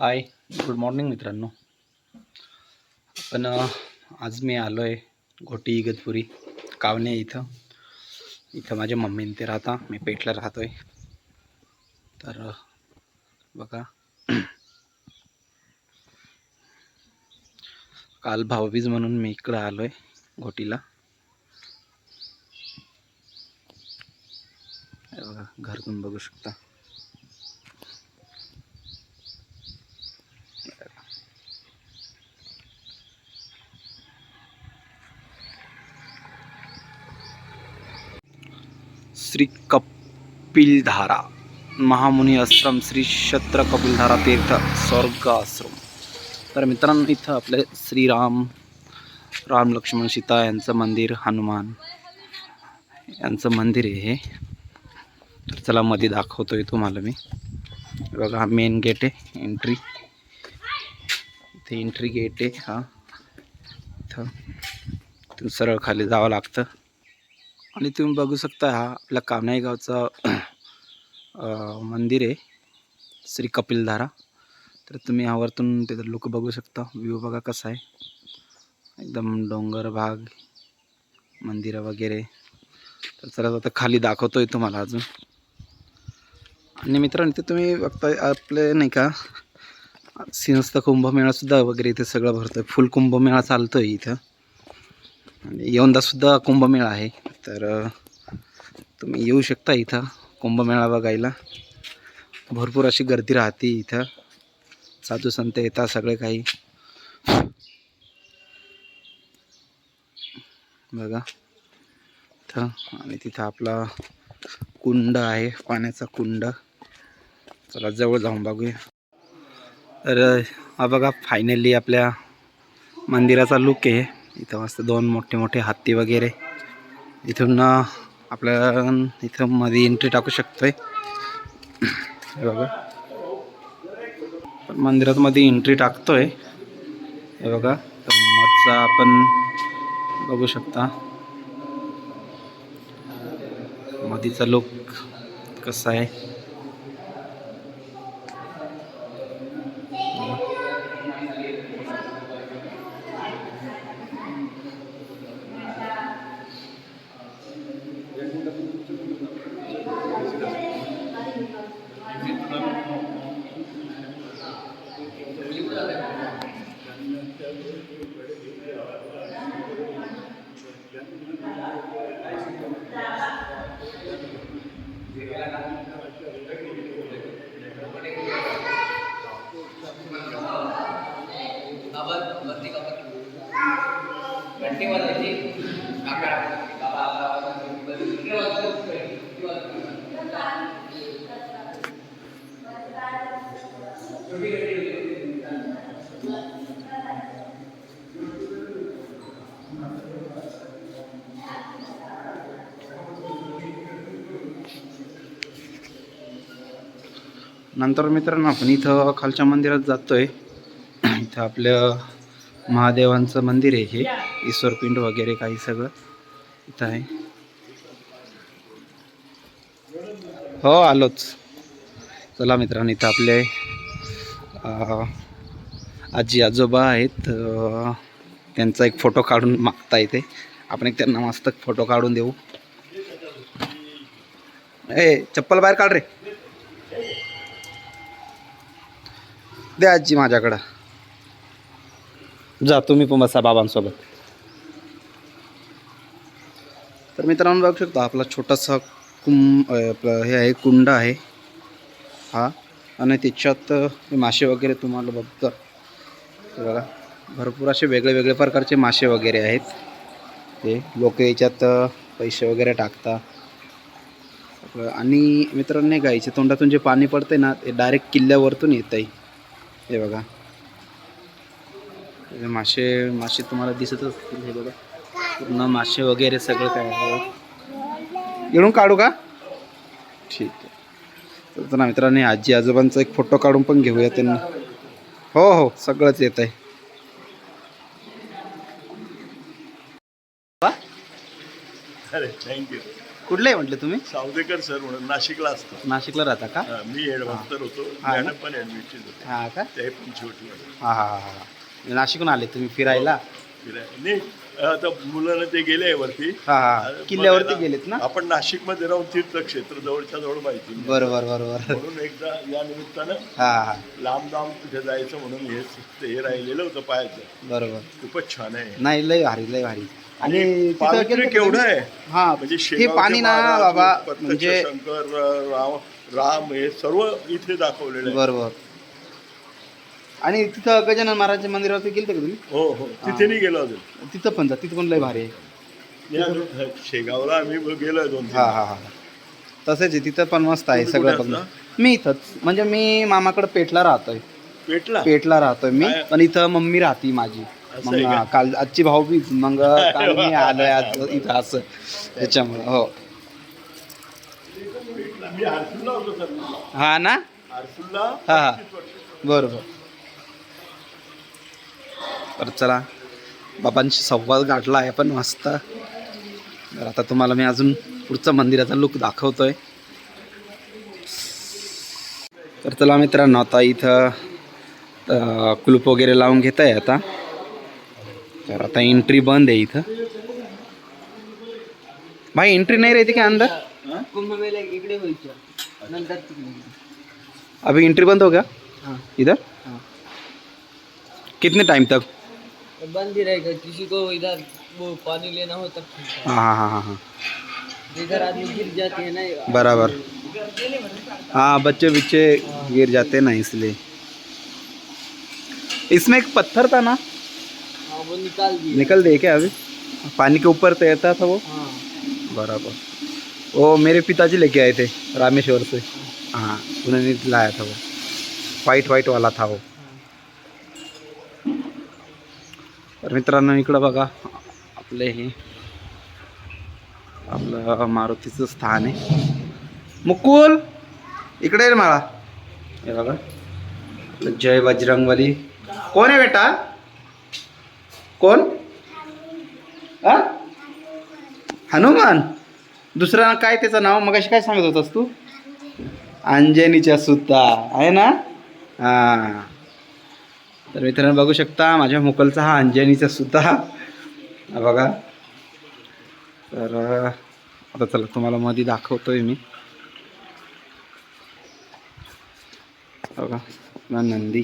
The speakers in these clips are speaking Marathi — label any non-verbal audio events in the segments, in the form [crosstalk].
हाय गुड मॉर्निंग मित्रांनो. पण आज मी आलो आहे घोटी इगतपुरी कावणे इथं. इथं माझ्या मम्मीने ते राहता मी पेठला राहतो आहे तर बघा. काल भाऊबीज म्हणून मी इकडं आलो आहे घोटीला बघा घरातून बघू शकता. श्री कपिलधारा महामुनी आश्रम श्री क्षत्र कपिलधारा तीर्थ स्वर्ग आश्रम तर मित्रांनो इथं आपले श्रीराम राम लक्ष्मण सीता यांचं मंदिर हनुमान यांचं मंदिर आहे. हे तर चला मध्ये दाखवतोय तुम्हाला मी. बघा हा मेन गेट आहे एंट्री इथे एंट्री गेट आहे हा. इथं. सरळ खाली जावं लागतं. आणि तुम्ही बघू शकता हा आपल्या कान्हाई गावचा मंदिर आहे. श्री कपिलधारा तर तुम्ही यावरतून तिथं लोक बघू शकता. व्ह्यू बघा कसा आहे. एकदम डोंगर भाग मंदिरं वगैरे. तर चला आता खाली दाखवतोय तुम्हाला अजून. आणि मित्रांनो इथे तुम्ही बघता आपले नाही का सिंहस्थ कुंभमेळासुद्धा वगैरे इथे सगळं भरतो आहे फुल कुंभमेळा चालतो आहे इथं. आणि यंदासुद्धा कुंभमेळा आहे. तर तुम्ही येऊ शकता इथं कुंभमेळा बघायला. भरपूर अशी गर्दी राहते इथं. साधू संत येतात सगळे काही. बघा. इथं आणि तिथं आपला कुंड आहे पाण्याचा कुंड. चला जवळ जाऊन बघूया. तर हा बघा फायनली आपल्या मंदिराचा लुक आहे. इथं मस्त दोन मोठे मोठे हत्ती वगैरे. इथून आपल्या आपल्याला इथं मध्ये एंट्री टाकू शकतोय. हे बघा. पण मंदिरात मध्ये एंट्री टाकतोय. हे बघा. तर मधचा आपण बघू शकता. मधीचा लुक कसा आहे. नंतर मित्रांनो आपण इथं खालच्या मंदिरात जातोय. इथं आपल्या महादेवांचं मंदिर आहे हे. ईश्वरपिंड वगैरे काही सगळं इथं आहे. हो आलोच. चला मित्रांनो इथं आपले आजी आजोबा आहेत. त्यांचा एक फोटो काढून मागता येते. आपण एक त्यांना मस्त फोटो काढून देऊ. ए चप्पल बाहेर काढ रे. दे आजी माझ्याकडं. जा तुम्ही पण बसा बाबांसोबत. तर मित्रांनो बघू शकता आपला छोटासा कुं आपलं हे आहे कुंड आहे. हा आणि त्याच्यात मासे वगैरे तुम्हाला बघतो. बघा भरपूर असे वेगळे वेगळे प्रकारचे मासे वगैरे आहेत. ते लोक याच्यात पैसे वगैरे टाकतात. आणि मित्रांनो गाईच्या तोंडातून जे पाणी पडते ना ते डायरेक्ट किल्ल्यावरतून येत आहे हे बघा. मासे मासे तुम्हाला दिसतच असतील हे बघा. पूर्ण मासे वगैरे सगळं काय आहे. येऊन काढू का? ठीक आहे. तर चला मित्रांनो आजी आजोबांचा एक फोटो काढून पण घेऊया त्यांना. हो हो सगळंच येत आहे. थँक्यू कुठले म्हटले तुम्ही? सावदेकर सर म्हणून नाशिकला असतो. नाशिकला राहता का? मी हेडमास्तर होतो. हा. ना? मॅडम पण ऍडमिशन होते. हा का? ते पण हा हा हा हा. नाशिकहून आले तुम्ही फिरायला? फिरायला. नाही आता मुलांना ते गेले वरती. हा हा. किल्ल्यावरती बघायला. गेलेत ना? आपण नाशिकमध्ये राहून तीर्थक्षेत्र जवळच्या जवळ माहिती नाही. बरोबर बरोबर म्हणून एकदा या निमित्तानं हा हा. लांब लांब तिथे जायचं म्हणून हे हे राहिलेलं होतं पाहायचं. बरोबर खूपच छान आहे. नाही लय भारी लय भारी. आणि आणि तिथं पावित्र्य गेलं का केवढं तुम्ही? आहे? हा म्हणजे हे शेगावचे पाणी ना महाराज, बाबा प्रत्यक्ष म्हणजे शंकर राम राम हे सर्व इथे दाखवलेलं आहे. बरोबर आणि तिथं गजानन महाराजच्या मंदिरावरती गेलते का तुम्ही? हो हो. तिथे नाही गेलो अजून. तिथं पण जा तिथं पण लय भारी आहे. मी अजून शेगावला आम्ही गेलोय दोन तीन हा हा हा. तसेच आहे तिथं पण मस्त आहे तुम्ही सगळं कुठे बघणं. मी इथंच. म्हणजे मी मामाकडे पेटला राहतोय. पेटला पेटला राहतोय मी काय? पण इथं मम्मी राहती माझी. असं मग आहे का? काल आजची भाऊबीज मग [laughs] काल मी आलोय आज इथं असं. त्याच्यामुळे हो. पेटला मी हरसूलला होतो सर. हा ना? हरसूलला हा, हा. 35 वर्ष. बरोबर. तर चला बाबांशी संवाद गाठला आहे पण मस्त. तर आता तुम्हाला मी अजून पुढचा मंदिराचा लुक दाखवतोय. तर चला मित्रांनो आता इथं कुलूप वगैरे लावून घेत आहे आता. तर आता एंट्री बंद आहे इथं. भाई एंट्री नाही रहती क्या अंदर? कुंभमेला इकडे व्हायचं नंतर तिकडे अभी एंट्री बंद हो गया? इधर? कितने टाइम तक? बंद ही रहेगा किसी को इधर वो पानी लेना हो तब हाँ। हाँ हाँ हाँ इधर आदमी गिर जाते हैं ना बराबर। हाँ बच्चे बच्चे गिर जाते हैं ना इसलिए। इसमें एक पत्थर था ना? हाँ वो निकाल दिए निकल दे क्या अभी? पानी के ऊपर तैरता था वो? हाँ। बराबर। वो मेरे पिताजी लेके आए थे रामेश्वर से। हाँ उन्होंने लाया था वो। वाइट वाइट वाला था वो। तर मित्रांनो इकडं बघा आपले हे. आपलं मारुतीचं स्थान आहे. मुकुल इकडे आहे मला हे बघा. जय बजरंगबली. कोण आहे बेटा? कोण? हा हनुमान. दुसरा काय त्याचं नाव? मग काय सांगत होतास तू? अंजनीच्या सुद्धा. आहे ना? हां. तर मित्रांनो बघू शकता माझ्या मुकलचा हा अंजनीचा सुद्धा. बघा. तर आता चला तुम्हाला मध्ये दाखवतोय मी. बघा नंदी.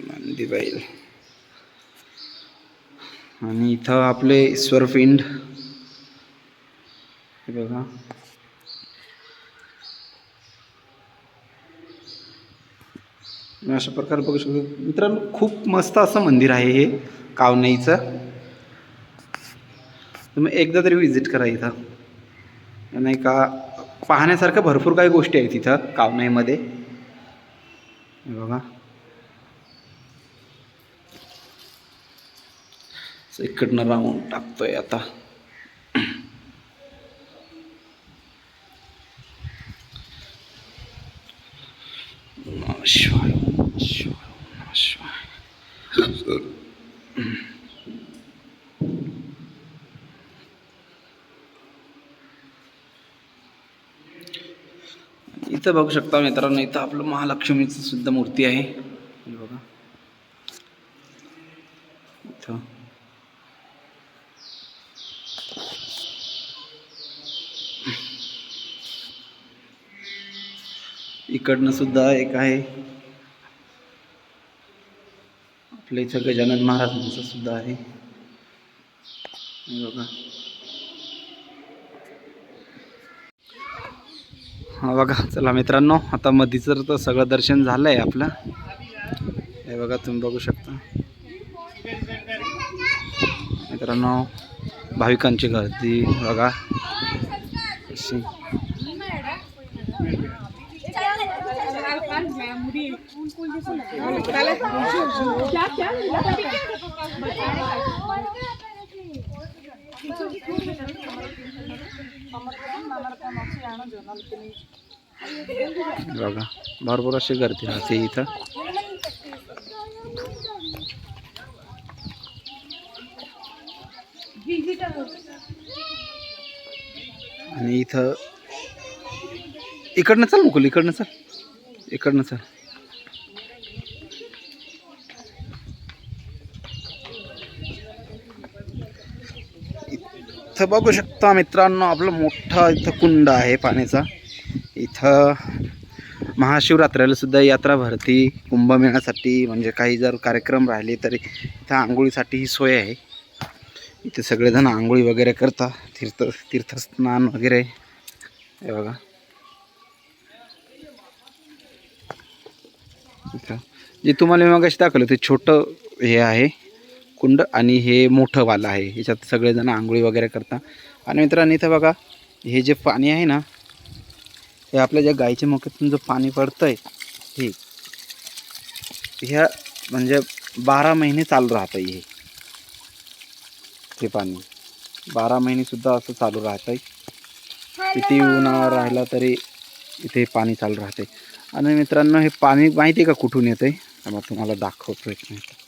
नंदी बैल आणि इथं आपले ईश्वरपिंड हे बघा. मी अशा प्रकारे बघू शकतो. मित्रांनो खूप मस्त असं मंदिर आहे हे कावनाईचं. तुम्ही एकदा तरी व्हिजिट करा इथं. नाही का पाहण्यासारखं भरपूर काही गोष्टी आहेत इथं कावनाईमध्ये. हे बघा. इकडनं राहून टाकतोय आता. इथं बघू शकता मित्रांनो इथं आपलं महालक्ष्मीची सुद्धा मूर्ती आहे. बघा. इथं. इकडनं सुद्धा एक आहे. आपल्या इथं गजानन महाराजांचं सुद्धा आहे. बघा. बघा चला मित्रांनो आता मधीचं तर सगळं दर्शन झालं आहे आपलं. हे बघा तुम्ही बघू शकता. मित्रांनो भाविकांची गर्दी बघा. बघा भरपूर अशी गर्दी राहते इथं. आणि इथं इकडनं चाल मुकुल इकडनं चाल. इकडनं चाल. इथं बघू शकता मित्रांनो आपलं मोठा इथं कुंड आहे पाण्याचा. इथं महाशिवरात्रीला सुद्धा यात्रा भरती कुंभमेळ्यासाठी म्हणजे काही जर कार्यक्रम राहिले तरी इथं आंघोळीसाठी ही सोय आहे. इथे सगळेजण आंघोळी वगैरे करतात तीर्थ तीर्थस्नान वगैरे. हे बघा. इथं. जे तुम्हाला मी दाखवलं ते छोटं हे आहे. कुंड आणि हे मोठं वालं आहे. ह्याच्यात सगळेजण आंघोळी वगैरे करतात. आणि मित्रांनो इथं बघा हे जे पाणी आहे ना हे आपल्या ज्या गाईच्या मोक्यातून जो पाणी पडतं आहे हे ह्या म्हणजे बारा महिने चालू राहतं हे. ते पाणी. बारा महिनेसुद्धा असं चालू राहतंय. किती उन्हाळा राहिला तरी इथे पाणी चालू राहते आणि मित्रांनो हे पाणी माहिती आहे का कुठून येतंय? मग तुम्हाला दाखवतो एक मिनिट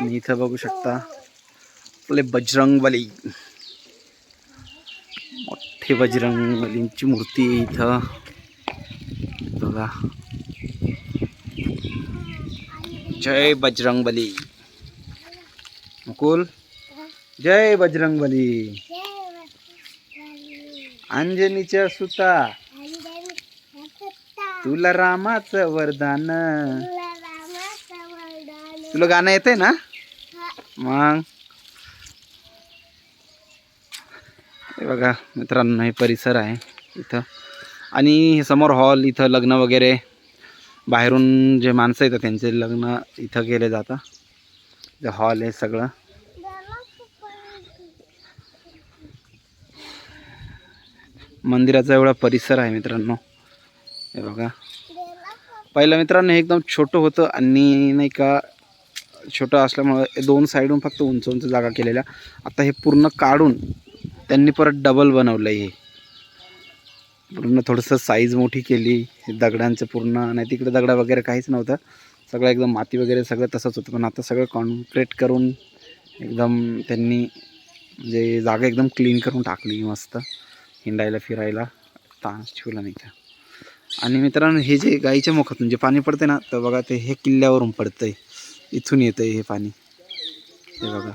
आणि इथं बघू शकता. आपले बजरंगबली. मोठे बजरंगबलींची मूर्ती आहे इथं. बघा. जय बजरंगबली. मुकुल. जय बजरंगबली. अंजनीच्या सुता. तुला रामाचं वरदान. तुला गाणं येतंय ना? मग? हे बघा मित्रांनो हे परिसर आहे इथं. आणि हे समोर हॉल इथं लग्न वगैरे. बाहेरून जे माणसं येतात त्यांचे लग्न इथं केले जातं जे हॉल आहे सगळं. मंदिराचा एवढा परिसर आहे मित्रांनो. हे बघा. पहिलं मित्रांनो हे एकदम छोटं होतं आणि नाही का छोटं असल्यामुळं दोन साईडून फक्त उंच उंच जागा केलेल्या. आता हे पूर्ण काढून त्यांनी परत डबल बनवलं हे. पूर्ण थोडंसं साईज मोठी केली. दगडांचं पूर्ण नाही तिकडे दगडा वगैरे काहीच नव्हतं. सगळं एकदम माती वगैरे सगळं तसंच होतं. पण आता सगळं कॉन्क्रीट करून एकदम त्यांनी म्हणजे जागा एकदम क्लीन करून टाकली. मस्त. हिंडायला फिरायला. तास ठेवला नाही का आणि मित्रांनो हे जे गाईच्या मुखातून जे पाणी पडते ना तर बघा ते हे किल्ल्यावरून पडतं आहे इथून येतं हे पाणी. हे बघा.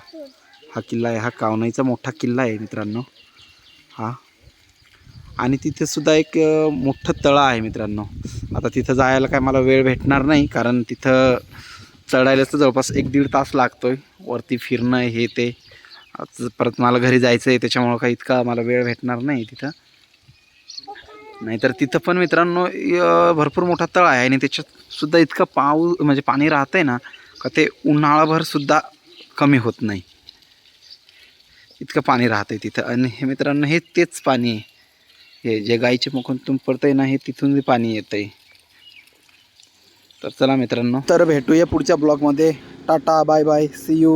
हा किल्ला आहे. हा कावनाईचा मोठा किल्ला आहे मित्रांनो. हा. आणि तिथेसुद्धा एक मोठं तळं आहे मित्रांनो. आता तिथं जायला काय मला वेळ भेटणार नाही कारण तिथं चढायलाच तर जवळपास एक दीड तास लागतोय. वरती फिरणं हे ते. परत मला घरी जायचं आहे त्याच्यामुळं काही इतका मला वेळ भेटणार नाही तिथं. नाहीतर तिथं पण मित्रांनो भरपूर मोठा तळ आहे आणि त्याच्यात सुद्धा इतकं पाऊ म्हणजे पाणी राहतं आहे ना का ते उन्हाळाभरसुद्धा कमी होत नाही. इतकं पाणी राहतंय तिथं. आणि हे मित्रांनो हे तेच पाणी आहे. हे जे गाईच्या मुखातून पडतंय ना हे तिथून पाणी येतंय. तर चला मित्रांनो. तर भेटूया पुढच्या ब्लॉगमध्ये. Tata bye bye. See you